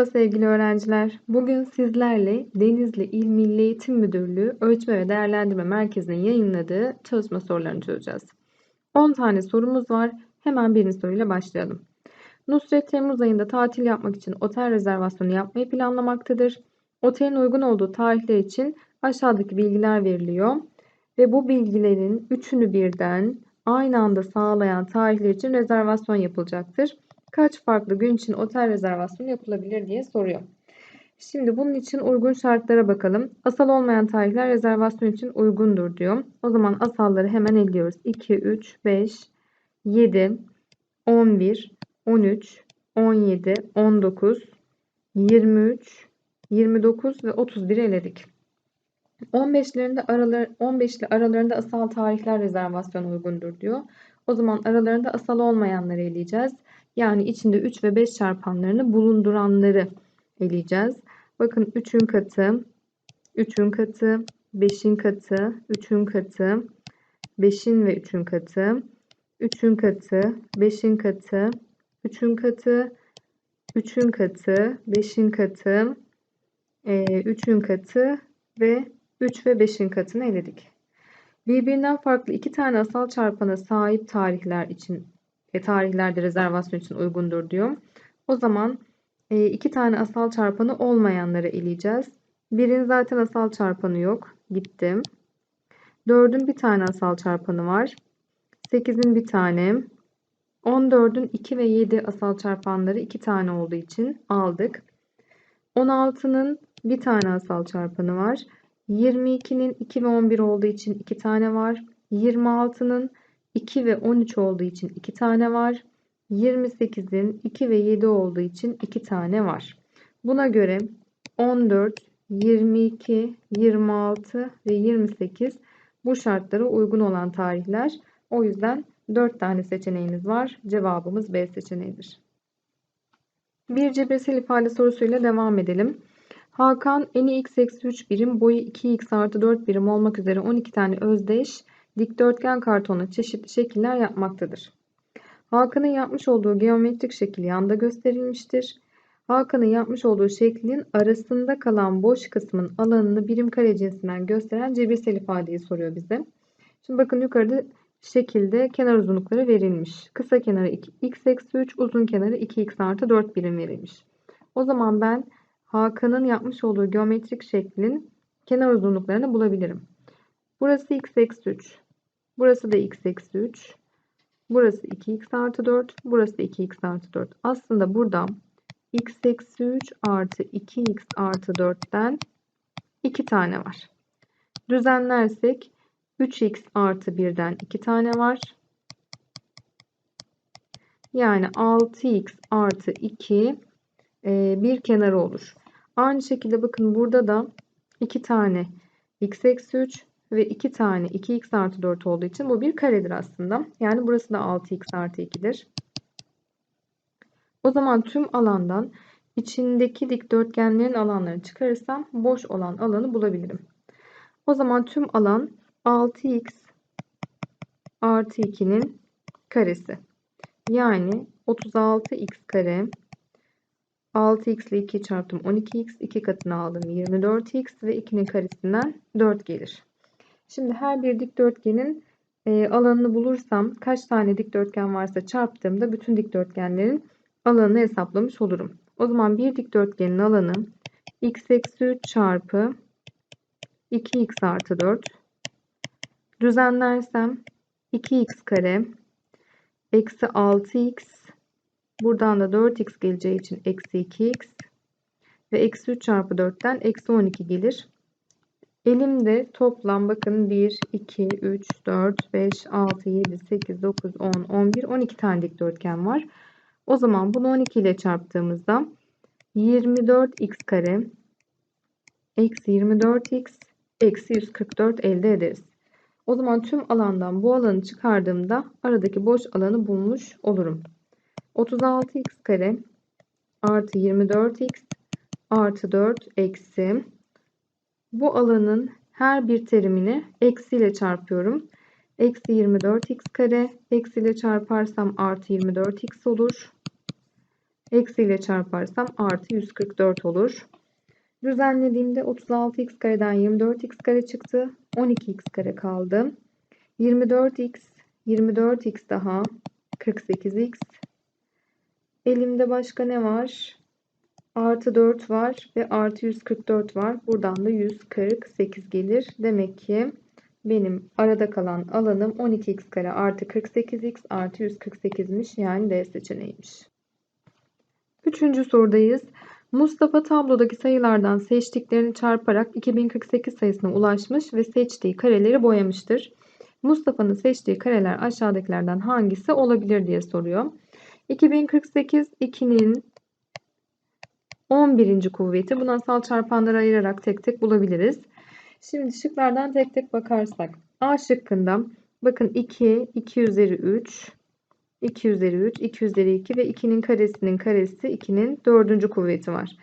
Merhaba sevgili öğrenciler. Bugün sizlerle Denizli İl Milli Eğitim Müdürlüğü Ölçme ve Değerlendirme Merkezi'nin yayınladığı çalışma sorularını çözeceğiz. 10 tane sorumuz var. Hemen birinci soruyla başlayalım. Nusret Temmuz ayında tatil yapmak için otel rezervasyonu yapmayı planlamaktadır. Otelin uygun olduğu tarihler için aşağıdaki bilgiler veriliyor. Ve bu bilgilerin üçünü birden aynı anda sağlayan tarihler için rezervasyon yapılacaktır kaç farklı gün için otel rezervasyonu yapılabilir diye soruyor. Şimdi bunun için uygun şartlara bakalım. Asal olmayan tarihler rezervasyon için uygundur diyor. O zaman asalları hemen eliyoruz. 2, 3, 5, 7, 11, 13, 17, 19, 23, 29 ve 31 eledik. 15'lerinde aralar 15'li aralarında asal tarihler rezervasyon uygundur diyor. O zaman aralarında asal olmayanları eleyeceğiz. Yani içinde 3 ve 5 çarpanlarını bulunduranları eleyeceğiz. Bakın 3'ün katı, 3'ün katı, 5'in katı, 3'ün katı, 5'in ve 3'ün katı, 3'ün katı, 5'in katı, 3'ün katı, 3'ün katı, 5'in katı, 3'ün katı ve 3 ve 5'in katını eledik. Birbirinden farklı iki tane asal çarpana sahip tarihler için e, tarihlerde rezervasyon için uygundur diyor. O zaman e, iki tane asal çarpanı olmayanları eleyeceğiz. Birin zaten asal çarpanı yok. Gittim. Dördün bir tane asal çarpanı var. Sekizin bir tane. 14'ün 2 ve 7 asal çarpanları 2 tane olduğu için aldık. 16'nın bir tane asal çarpanı var. 22'nin 2 ve 11 olduğu için 2 tane var. 26'nın 2 ve 13 olduğu için 2 tane var. 28'in 2 ve 7 olduğu için 2 tane var. Buna göre 14, 22, 26 ve 28 bu şartlara uygun olan tarihler. O yüzden 4 tane seçeneğimiz var. Cevabımız B seçeneğidir. Bir cebirsel ifade sorusuyla devam edelim. Hakan eni x eksi 3 birim, boyu 2x artı 4 birim olmak üzere 12 tane özdeş dikdörtgen kartonla çeşitli şekiller yapmaktadır. Hakan'ın yapmış olduğu geometrik şekil yanda gösterilmiştir. Hakan'ın yapmış olduğu şeklin arasında kalan boş kısmın alanını birim kare cinsinden gösteren cebirsel ifadeyi soruyor bize. Şimdi bakın yukarıda şekilde kenar uzunlukları verilmiş. Kısa kenarı 2, x eksi 3, uzun kenarı 2x artı 4 birim verilmiş. O zaman ben Hakan'ın yapmış olduğu geometrik şeklin kenar uzunluklarını bulabilirim. Burası x eksi 3. Burası da x eksi 3. Burası 2x artı 4. Burası da 2x artı 4. Aslında burada x eksi 3 artı 2x artı 4'ten 2 tane var. Düzenlersek 3x artı 1'den 2 tane var. Yani 6x artı 2 e, bir kenarı olur. Aynı şekilde bakın burada da 2 tane x eksi 3 ve 2 tane 2x artı 4 olduğu için bu bir karedir aslında. Yani burası da 6x artı 2'dir. O zaman tüm alandan içindeki dikdörtgenlerin alanlarını çıkarırsam boş olan alanı bulabilirim. O zaman tüm alan 6x artı 2'nin karesi. Yani 36x kare 6x ile 2 çarptım 12x 2 katını aldım 24x ve 2'nin karesinden 4 gelir. Şimdi her bir dikdörtgenin e, alanını bulursam kaç tane dikdörtgen varsa çarptığımda bütün dikdörtgenlerin alanını hesaplamış olurum. O zaman bir dikdörtgenin alanı x eksi 3 çarpı 2x artı 4 düzenlersem 2x kare eksi 6x buradan da 4x geleceği için eksi 2x ve eksi 3 çarpı 4'ten eksi 12 gelir. Elimde toplam bakın 1, 2, 3, 4, 5, 6, 7, 8, 9, 10, 11, 12 tane dikdörtgen var. O zaman bunu 12 ile çarptığımızda 24x kare eksi 24x eksi 144 elde ederiz. O zaman tüm alandan bu alanı çıkardığımda aradaki boş alanı bulmuş olurum. 36x kare artı 24x artı 4 eksi bu alanın her bir terimini eksi ile çarpıyorum. Eksi 24x kare eksi ile çarparsam artı 24x olur. Eksiyle çarparsam artı 144 olur. Düzenlediğimde 36x kareden 24x kare çıktı. 12x kare kaldı. 24x, 24x daha 48x. Elimde başka ne var? Artı 4 var ve artı 144 var. Buradan da 148 gelir. Demek ki benim arada kalan alanım 12x kare artı 48x artı 148'miş. Yani D seçeneğiymiş. Üçüncü sorudayız. Mustafa tablodaki sayılardan seçtiklerini çarparak 2048 sayısına ulaşmış ve seçtiği kareleri boyamıştır. Mustafa'nın seçtiği kareler aşağıdakilerden hangisi olabilir diye soruyor. 2048 2'nin 11. kuvveti. Bu asal çarpanları ayırarak tek tek bulabiliriz. Şimdi şıklardan tek tek bakarsak. A şıkkında bakın 2, 2 üzeri 3, 2 üzeri 3, 2 üzeri 2 ve 2'nin karesinin karesi 2'nin 4. kuvveti var.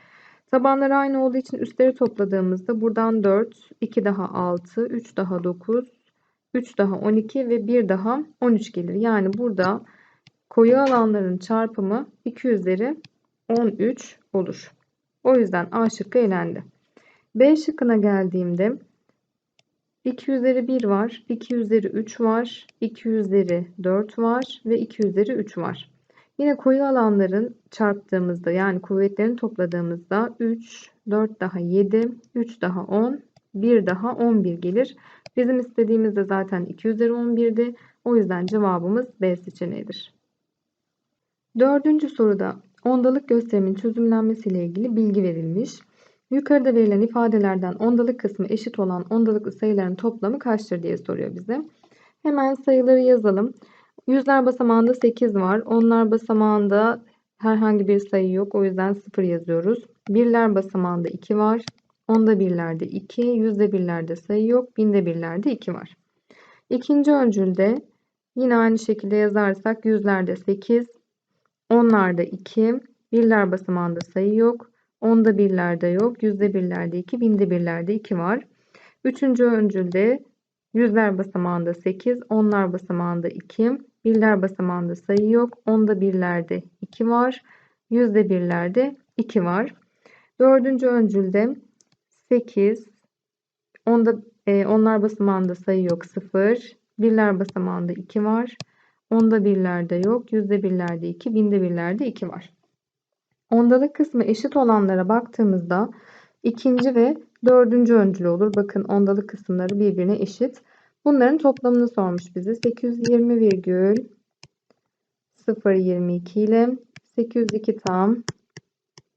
Tabanları aynı olduğu için üstleri topladığımızda buradan 4, 2 daha 6, 3 daha 9, 3 daha 12 ve 1 daha 13 gelir. Yani burada koyu alanların çarpımı 2 üzeri 13 olur. O yüzden A şıkkı elendi. B şıkkına geldiğimde 2 üzeri 1 var, 2 üzeri 3 var, 2 üzeri 4 var ve 2 üzeri 3 var. Yine koyu alanların çarptığımızda yani kuvvetlerini topladığımızda 3, 4 daha 7, 3 daha 10, 1 daha 11 gelir. Bizim istediğimiz de zaten 2 üzeri 11'di. O yüzden cevabımız B seçeneğidir. Dördüncü soruda ondalık gösterimin çözümlenmesi ile ilgili bilgi verilmiş. Yukarıda verilen ifadelerden ondalık kısmı eşit olan ondalıklı sayıların toplamı kaçtır diye soruyor bize. Hemen sayıları yazalım. Yüzler basamağında 8 var. Onlar basamağında herhangi bir sayı yok. O yüzden 0 yazıyoruz. Birler basamağında 2 var. Onda birlerde 2, yüzde birlerde sayı yok. Binde birlerde 2 var. İkinci öncülde yine aynı şekilde yazarsak yüzlerde 8, onlarda 2, birler basamağında sayı yok. Onda birlerde yok. Yüzde birlerde 2, binde birlerde 2 var. Üçüncü öncülde yüzler basamağında 8, onlar basamağında 2, birler basamağında sayı yok. Onda birlerde 2 var. Yüzde birlerde 2 var. Dördüncü öncülde 8, onda, e, onlar basamağında sayı yok 0, birler basamağında 2 var. Onda birlerde yok, yüzde birlerde 2, binde birlerde 2 var. Ondalık kısmı eşit olanlara baktığımızda ikinci ve dördüncü öncül olur. Bakın ondalık kısımları birbirine eşit. Bunların toplamını sormuş bize. 820,022 ile 802 tam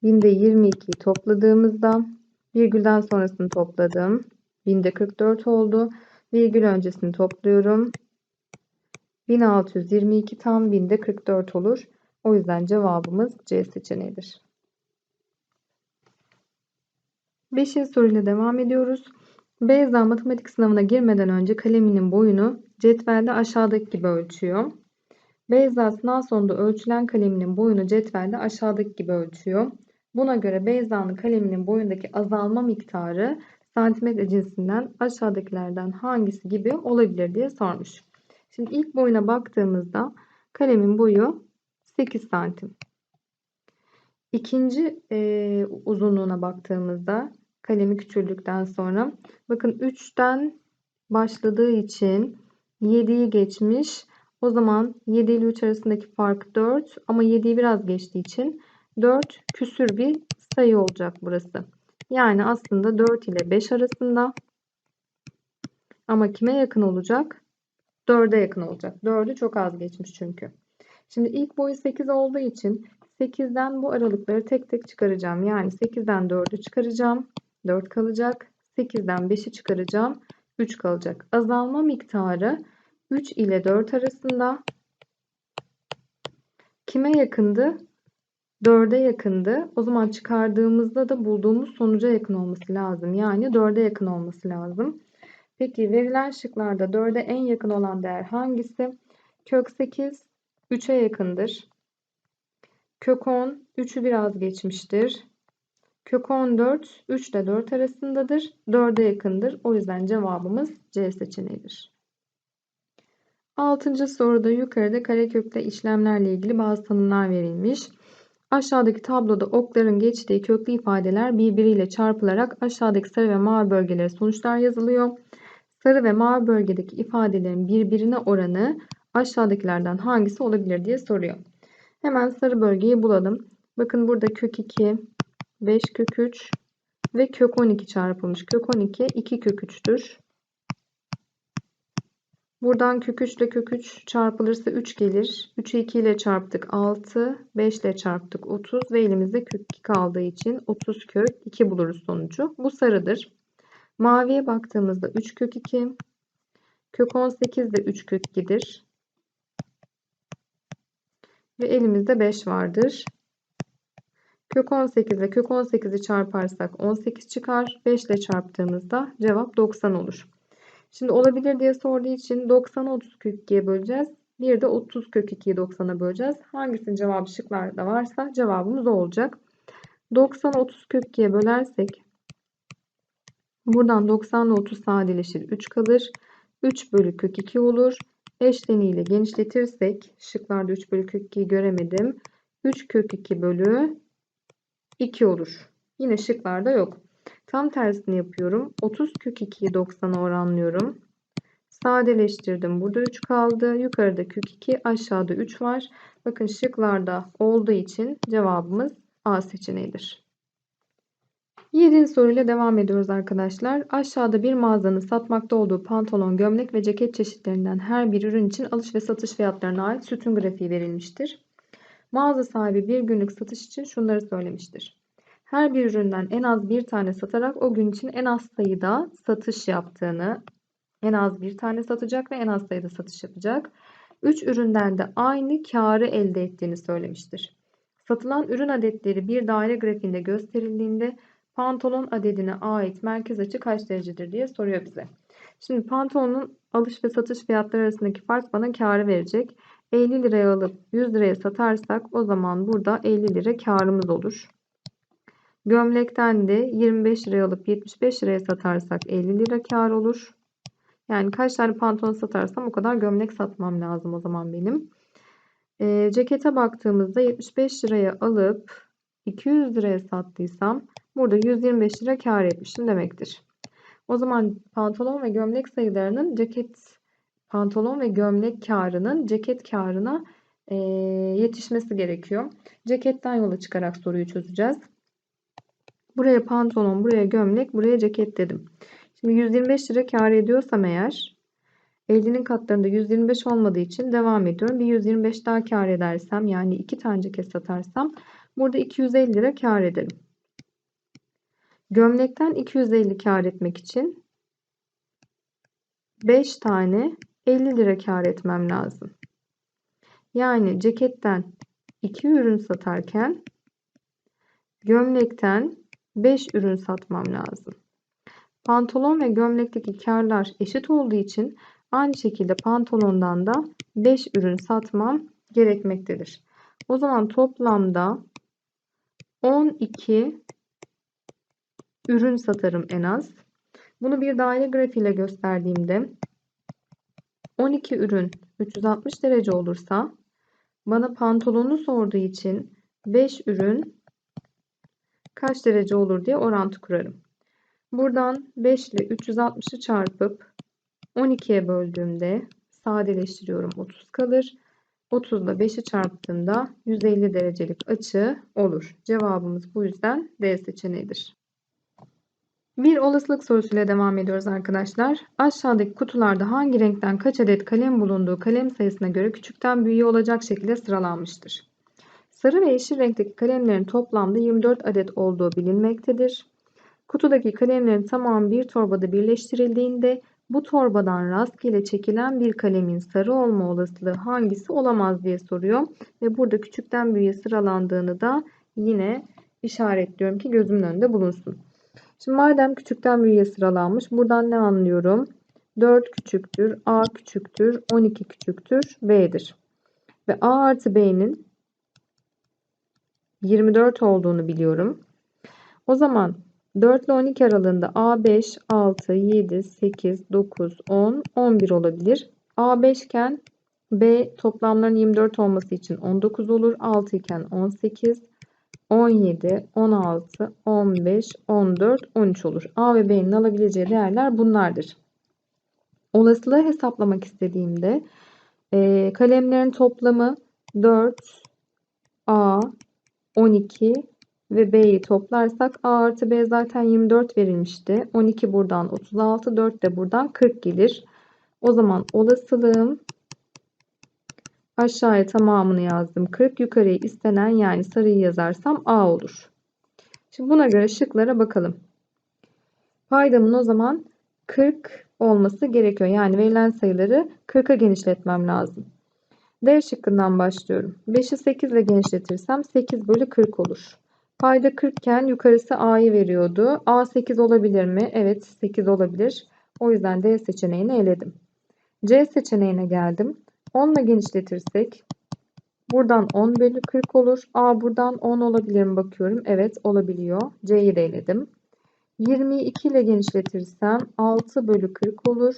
binde 22'yi topladığımızda virgülden sonrasını topladım. Binde 44 oldu. Virgül öncesini topluyorum. 1622 tam binde 44 olur. O yüzden cevabımız C seçeneğidir. Beşinci soruyla devam ediyoruz. Beyza matematik sınavına girmeden önce kaleminin boyunu cetvelde aşağıdaki gibi ölçüyor. Beyza sınav sonunda ölçülen kaleminin boyunu cetvelde aşağıdaki gibi ölçüyor. Buna göre Beyza'nın kaleminin boyundaki azalma miktarı santimetre cinsinden aşağıdakilerden hangisi gibi olabilir diye sormuş. Şimdi ilk boyuna baktığımızda kalemin boyu 8 santim. İkinci e, uzunluğuna baktığımızda kalemi küçüldükten sonra bakın 3'ten başladığı için 7'yi geçmiş. O zaman 7 ile 3 arasındaki fark 4 ama 7'yi biraz geçtiği için 4 küsür bir sayı olacak burası. Yani aslında 4 ile 5 arasında ama kime yakın olacak? 4'e yakın olacak. 4'ü çok az geçmiş çünkü. Şimdi ilk boyu 8 olduğu için 8'den bu aralıkları tek tek çıkaracağım. Yani 8'den 4'ü çıkaracağım. 4 kalacak. 8'den 5'i çıkaracağım. 3 kalacak. Azalma miktarı 3 ile 4 arasında. Kime yakındı? 4'e yakındı. O zaman çıkardığımızda da bulduğumuz sonuca yakın olması lazım. Yani 4'e yakın olması lazım. Peki verilen şıklarda 4'e en yakın olan değer hangisi? Kök 8 3'e yakındır. Kök 10 3'ü biraz geçmiştir. Kök 14 3 ile 4 arasındadır. 4'e yakındır. O yüzden cevabımız C seçeneğidir. Altıncı soruda yukarıda karekökle işlemlerle ilgili bazı tanımlar verilmiş. Aşağıdaki tabloda okların geçtiği köklü ifadeler birbiriyle çarpılarak aşağıdaki sarı ve mavi bölgelere sonuçlar yazılıyor. Sarı ve mavi bölgedeki ifadelerin birbirine oranı aşağıdakilerden hangisi olabilir diye soruyor. Hemen sarı bölgeyi bulalım. Bakın burada kök 2, 5 kök 3 ve kök 12 çarpılmış. Kök 12 2 kök 3'tür. Buradan kök 3 ile kök 3 çarpılırsa 3 gelir. 3'ü 2 ile çarptık 6. 5 ile çarptık 30 ve elimizde kök 2 kaldığı için 30 kök 2 buluruz sonucu. Bu sarıdır. Maviye baktığımızda 3 kök 2. Kök 18 de 3 kök 2'dir. Ve elimizde 5 vardır. Kök 18 ile kök 18'i çarparsak 18 çıkar. 5 ile çarptığımızda cevap 90 olur. Şimdi olabilir diye sorduğu için 90'ı 30 kök 2'ye böleceğiz. Bir de 30 kök 2'yi 90'a böleceğiz. Hangisinin cevabı şıklarda varsa cevabımız o olacak. 90'ı 30 kök 2'ye bölersek buradan 90 ile 30 sadeleşir. 3 kalır. 3 bölü kök 2 olur. Eşleniyle genişletirsek şıklarda 3 bölü kök 2'yi göremedim. 3 kök 2 bölü 2 olur. Yine şıklarda yok. Tam tersini yapıyorum. 30 kök 2'yi 90'a oranlıyorum. Sadeleştirdim. Burada 3 kaldı. Yukarıda kök 2, aşağıda 3 var. Bakın şıklarda olduğu için cevabımız A seçeneğidir. 7. soruyla devam ediyoruz arkadaşlar. Aşağıda bir mağazanın satmakta olduğu pantolon, gömlek ve ceket çeşitlerinden her bir ürün için alış ve satış fiyatlarına ait sütun grafiği verilmiştir. Mağaza sahibi bir günlük satış için şunları söylemiştir. Her bir üründen en az bir tane satarak o gün için en az sayıda satış yaptığını, en az bir tane satacak ve en az sayıda satış yapacak. 3 üründen de aynı karı elde ettiğini söylemiştir. Satılan ürün adetleri bir daire grafiğinde gösterildiğinde pantolon adedine ait merkez açı kaç derecedir diye soruyor bize. Şimdi pantolonun alış ve satış fiyatları arasındaki fark bana karı verecek. 50 liraya alıp 100 liraya satarsak o zaman burada 50 lira karımız olur. Gömlekten de 25 liraya alıp 75 liraya satarsak 50 lira kar olur. Yani kaç tane pantolon satarsam o kadar gömlek satmam lazım o zaman benim. E, cekete baktığımızda 75 liraya alıp 200 liraya sattıysam burada 125 lira kar etmişim demektir. O zaman pantolon ve gömlek sayılarının ceket pantolon ve gömlek karının ceket karına e, yetişmesi gerekiyor. Ceketten yola çıkarak soruyu çözeceğiz. Buraya pantolon, buraya gömlek, buraya ceket dedim. Şimdi 125 lira kar ediyorsam eğer 50'nin katlarında 125 olmadığı için devam ediyorum. Bir 125 daha kar edersem yani 2 tane ceket satarsam burada 250 lira kar ederim. Gömlekten 250 kar etmek için 5 tane 50 lira kar etmem lazım. Yani ceketten 2 ürün satarken gömlekten 5 ürün satmam lazım. Pantolon ve gömlekteki karlar eşit olduğu için aynı şekilde pantolondan da 5 ürün satmam gerekmektedir. O zaman toplamda 12 ürün satarım en az. Bunu bir daire grafiğiyle gösterdiğimde 12 ürün 360 derece olursa bana pantolonu sorduğu için 5 ürün kaç derece olur diye orantı kurarım. Buradan 5 ile 360'ı çarpıp 12'ye böldüğümde sadeleştiriyorum 30 kalır. 30 ile 5'i çarptığımda 150 derecelik açı olur. Cevabımız bu yüzden D seçeneğidir. Bir olasılık sorusuyla devam ediyoruz arkadaşlar. Aşağıdaki kutularda hangi renkten kaç adet kalem bulunduğu kalem sayısına göre küçükten büyüğe olacak şekilde sıralanmıştır. Sarı ve yeşil renkteki kalemlerin toplamda 24 adet olduğu bilinmektedir. Kutudaki kalemlerin tamamı bir torbada birleştirildiğinde bu torbadan rastgele çekilen bir kalemin sarı olma olasılığı hangisi olamaz diye soruyor. Ve burada küçükten büyüğe sıralandığını da yine işaretliyorum ki gözümün önünde bulunsun. Şimdi madem küçükten büyüğe sıralanmış buradan ne anlıyorum? 4 küçüktür, A küçüktür, 12 küçüktür, B'dir. Ve A artı B'nin 24 olduğunu biliyorum. O zaman 4 ile 12 aralığında A5, 6, 7, 8, 9, 10, 11 olabilir. A5 iken B toplamların 24 olması için 19 olur. 6 iken 18, 17, 16, 15, 14, 13 olur. A ve B'nin alabileceği değerler bunlardır. Olasılığı hesaplamak istediğimde e, kalemlerin toplamı 4, A, 12 ve B'yi toplarsak A artı B zaten 24 verilmişti. 12 buradan 36, 4 de buradan 40 gelir. O zaman olasılığım aşağıya tamamını yazdım. 40 yukarıya istenen yani sarıyı yazarsam A olur. Şimdi buna göre şıklara bakalım. Paydamın o zaman 40 olması gerekiyor. Yani verilen sayıları 40'a genişletmem lazım. D şıkkından başlıyorum. 5'i 8 ile genişletirsem 8 bölü 40 olur. Payda 40 iken yukarısı A'yı veriyordu. A 8 olabilir mi? Evet 8 olabilir. O yüzden D seçeneğini eledim. C seçeneğine geldim. 10 ile genişletirsek buradan 10 bölü 40 olur. A buradan 10 olabilir mi bakıyorum. Evet olabiliyor. C'yi de eledim. 22 ile genişletirsem 6 bölü 40 olur.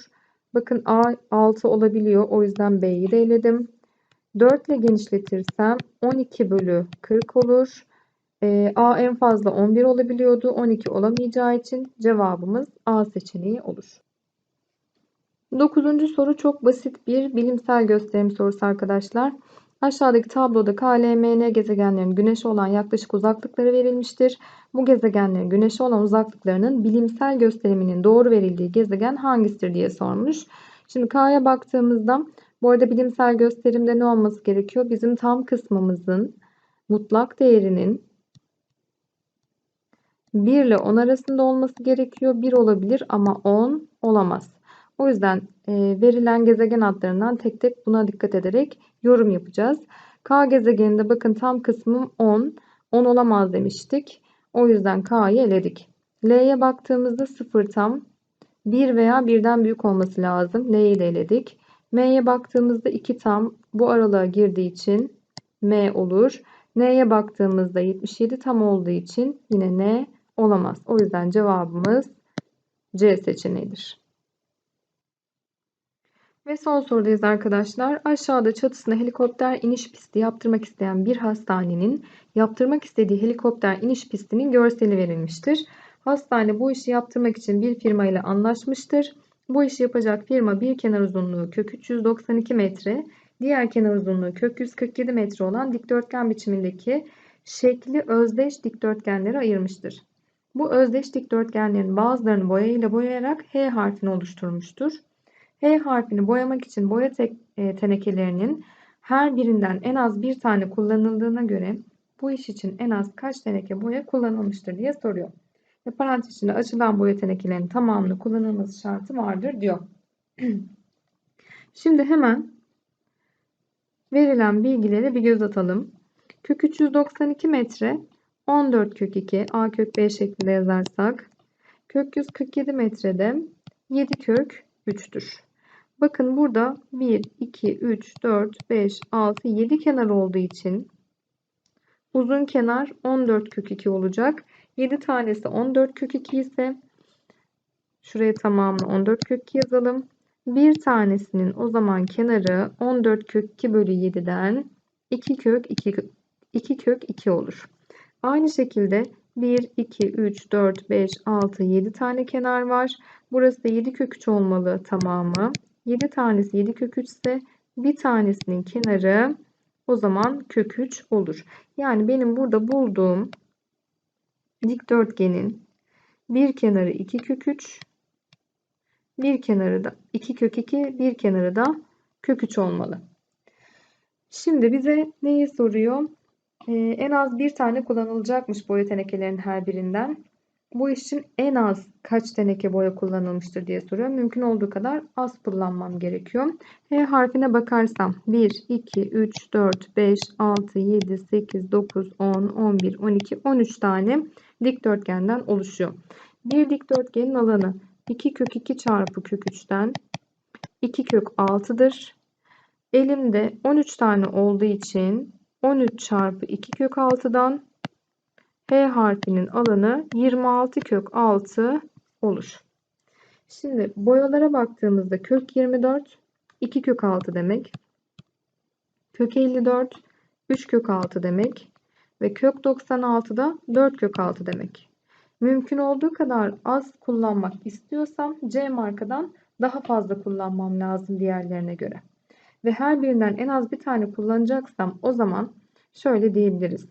Bakın A 6 olabiliyor. O yüzden B'yi de eledim. 4 ile genişletirsem 12 bölü 40 olur. E, A en fazla 11 olabiliyordu. 12 olamayacağı için cevabımız A seçeneği olur. Dokuzuncu soru çok basit bir bilimsel gösterim sorusu arkadaşlar. Aşağıdaki tabloda KLMN gezegenlerin Güneş'e olan yaklaşık uzaklıkları verilmiştir. Bu gezegenlerin Güneş'e olan uzaklıklarının bilimsel gösteriminin doğru verildiği gezegen hangisidir diye sormuş. Şimdi K'ya baktığımızda bu arada bilimsel gösterimde ne olması gerekiyor? Bizim tam kısmımızın mutlak değerinin 1 ile 10 arasında olması gerekiyor. 1 olabilir ama 10 olamaz. O yüzden e, verilen gezegen adlarından tek tek buna dikkat ederek yorum yapacağız. K gezegeninde bakın tam kısmım 10. 10 olamaz demiştik. O yüzden K'yı eledik. L'ye baktığımızda 0 tam. 1 veya 1'den büyük olması lazım. L'yi de eledik. M'ye baktığımızda 2 tam. Bu aralığa girdiği için M olur. N'ye baktığımızda 77 tam olduğu için yine N olamaz. O yüzden cevabımız C seçeneğidir. Ve son sorudayız arkadaşlar. Aşağıda çatısına helikopter iniş pisti yaptırmak isteyen bir hastanenin yaptırmak istediği helikopter iniş pistinin görseli verilmiştir. Hastane bu işi yaptırmak için bir firma ile anlaşmıştır. Bu işi yapacak firma bir kenar uzunluğu kök 392 metre, diğer kenar uzunluğu kök 147 metre olan dikdörtgen biçimindeki şekli özdeş dikdörtgenlere ayırmıştır. Bu özdeş dikdörtgenlerin bazılarını boyayla boyayarak H harfini oluşturmuştur. H harfini boyamak için boya e, tenekelerinin her birinden en az bir tane kullanıldığına göre bu iş için en az kaç teneke boya kullanılmıştır diye soruyor. Ve parantez içinde açılan boya tenekelerinin tamamını kullanılması şartı vardır diyor. Şimdi hemen verilen bilgileri bir göz atalım. Kök 392 metre 14 kök 2 a kök b şeklinde yazarsak kök 147 metrede 7 kök 3'tür. Bakın burada 1, 2, 3, 4, 5, 6, 7 kenar olduğu için uzun kenar 14 kök 2 olacak. 7 tanesi 14 kök 2 ise şuraya tamamını 14 kök 2 yazalım. Bir tanesinin o zaman kenarı 14 kök 2 bölü 7'den 2 kök 2, 2 kök 2 olur. Aynı şekilde 1, 2, 3, 4, 5, 6, 7 tane kenar var. Burası da 7 kök 3 olmalı tamamı. 7 tanesi 7 kök 3 ise bir tanesinin kenarı o zaman kök 3 olur. Yani benim burada bulduğum dikdörtgenin bir kenarı 2 kök 3 bir kenarı da 2 kök 2 bir kenarı da kök 3 olmalı. Şimdi bize neyi soruyor? Ee, en az bir tane kullanılacakmış boya tenekelerinin her birinden. Bu için en az kaç teneke boya kullanılmıştır diye soruyor. Mümkün olduğu kadar az kullanmam gerekiyor. H harfine bakarsam 1, 2, 3, 4, 5, 6, 7, 8, 9, 10, 11, 12, 13 tane dikdörtgenden oluşuyor. Bir dikdörtgenin alanı 2 kök 2 çarpı kök 3'ten 2 kök 6'dır. Elimde 13 tane olduğu için 13 çarpı 2 kök 6'dan H harfinin alanı 26 kök 6 olur. Şimdi boyalara baktığımızda kök 24 2 kök 6 demek. Kök 54 3 kök 6 demek. ve kök 96 da 4 kök 6 demek. Mümkün olduğu kadar az kullanmak istiyorsam C markadan daha fazla kullanmam lazım diğerlerine göre. Ve her birinden en az bir tane kullanacaksam o zaman şöyle diyebiliriz.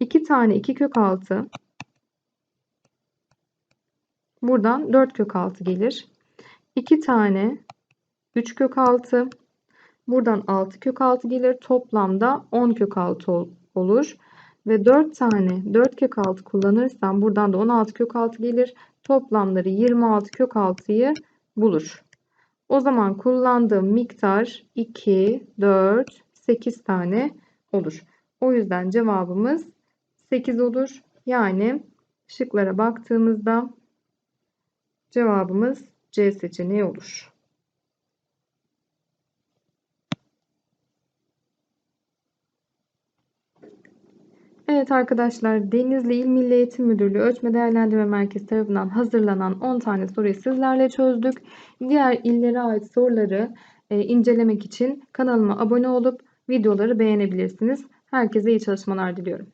2 tane 2 kök 6 buradan 4 kök 6 gelir. 2 tane 3 kök 6 buradan 6 kök 6 gelir. Toplamda 10 kök 6 olur. Ve 4 tane 4 kök 6 kullanırsam buradan da 16 kök 6 gelir. Toplamları 26 kök 6'yı bulur. O zaman kullandığım miktar 2, 4, 8 tane olur. O yüzden cevabımız 8 olur. Yani şıklara baktığımızda cevabımız C seçeneği olur. Evet arkadaşlar Denizli İl Milli Eğitim Müdürlüğü Ölçme Değerlendirme Merkezi tarafından hazırlanan 10 tane soruyu sizlerle çözdük. Diğer illere ait soruları e, incelemek için kanalıma abone olup videoları beğenebilirsiniz. Herkese iyi çalışmalar diliyorum.